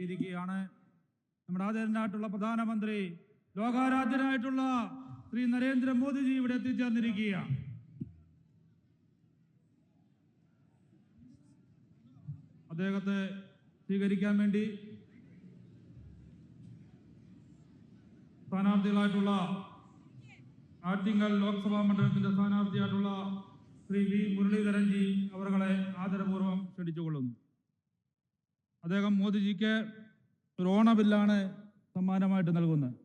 എത്തിയിരിക്കുകയാണ് നമ്മുടെ ആദരനായിട്ടുള്ള പ്രധാനമന്ത്രി ലോകാരാധ്യനായിട്ടുള്ള ശ്രീ നരേന്ദ്രമോദിജി ഇവിടെ എത്തിച്ചേർന്നിരിക്കുകയാണ്. അദ്ദേഹത്തെ സ്വീകരിക്കാൻ വേണ്ടി സ്ഥാനാർത്ഥികളായിട്ടുള്ള ആറ്റിങ്ങൽ ലോക്സഭാ മണ്ഡലത്തിന്റെ സ്ഥാനാർത്ഥിയായിട്ടുള്ള ശ്രീ വി മുരളീധരൻജി അവരെ ആദരപൂർവം ക്ഷണിച്ചുകൊള്ളുന്നു. അദ്ദേഹം മോദിജിക്ക് റോണ ബില്ലാണ് സമ്മാനമായിട്ട് നൽകുന്നത്.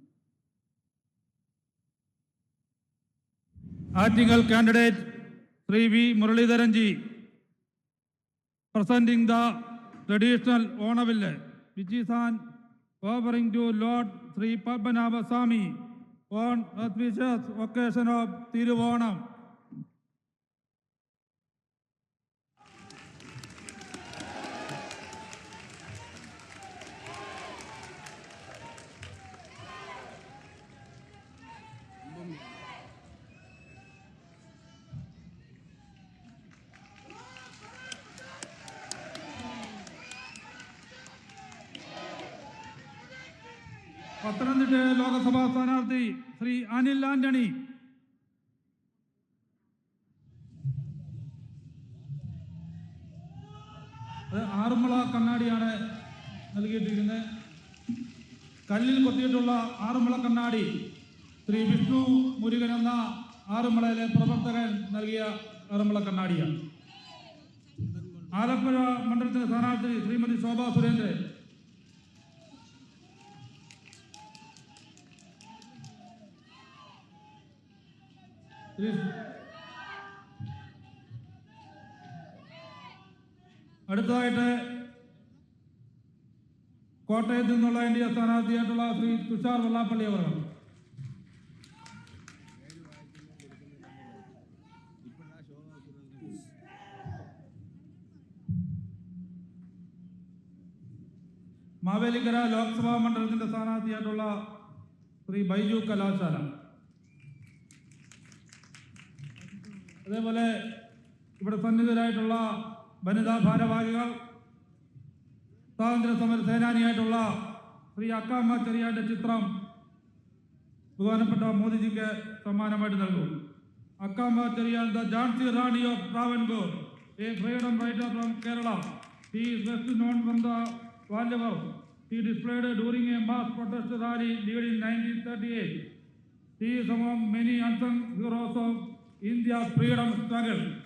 Attingal candidate Shri V Muraleedharan ji presenting the traditional Onavillu which is an offering to lord Shri Padmanabhaswamy on occasion of Thiruvonam. Pathanamthitta Lok Sabha സ്ഥാനാർത്ഥി ശ്രീ അനിൽ ആന്റണി. ആറന്മുള കണ്ണാടിയാണ് നൽകിയിട്ടിരിക്കുന്നത്. കല്ലിൽ കൊത്തിയിട്ടുള്ള ആറന്മുള കണ്ണാടി ശ്രീ വിഷ്ണു മുരുകൻ എന്ന ആറന്മുളയിലെ പ്രവർത്തകൻ നൽകിയ ആറന്മുള കണ്ണാടിയാണ്. ആലപ്പുഴ മണ്ഡലത്തിലെ സ്ഥാനാർത്ഥി ശ്രീമതി ശോഭാ സുരേന്ദ്രൻ. അടുത്തതായിട്ട് കോട്ടയത്ത് നിന്നുള്ള എൻ ഡി എ സ്ഥാനാർത്ഥിയായിട്ടുള്ള ശ്രീ തുഷാർ വെള്ളാപ്പള്ളി അവർ മാവേലിക്കര ലോക്സഭാ മണ്ഡലത്തിന്റെ സ്ഥാനാർത്ഥിയായിട്ടുള്ള ശ്രീ ബൈജു കലാശാല. അതേപോലെ ഇവിടെ സന്നിഹിതരായിട്ടുള്ള വനിതാ ഭാരവാഹികൾ സ്വാതന്ത്ര്യ സമര സേനാനിയായിട്ടുള്ള ശ്രീ അക്കാമ്മ ചെറിയാന്റെ ചിത്രം ബഹുമാനപ്പെട്ട മോദിജിക്ക് സമ്മാനമായിട്ട് നൽകും Akkamma Cherian the Jhansi Rani of Travancore a freedom writer from Kerala he is best known from the Vallivar. He displayed during a mass protest rally lead in 1938. He is among many unsung heroes of India's freedom struggle.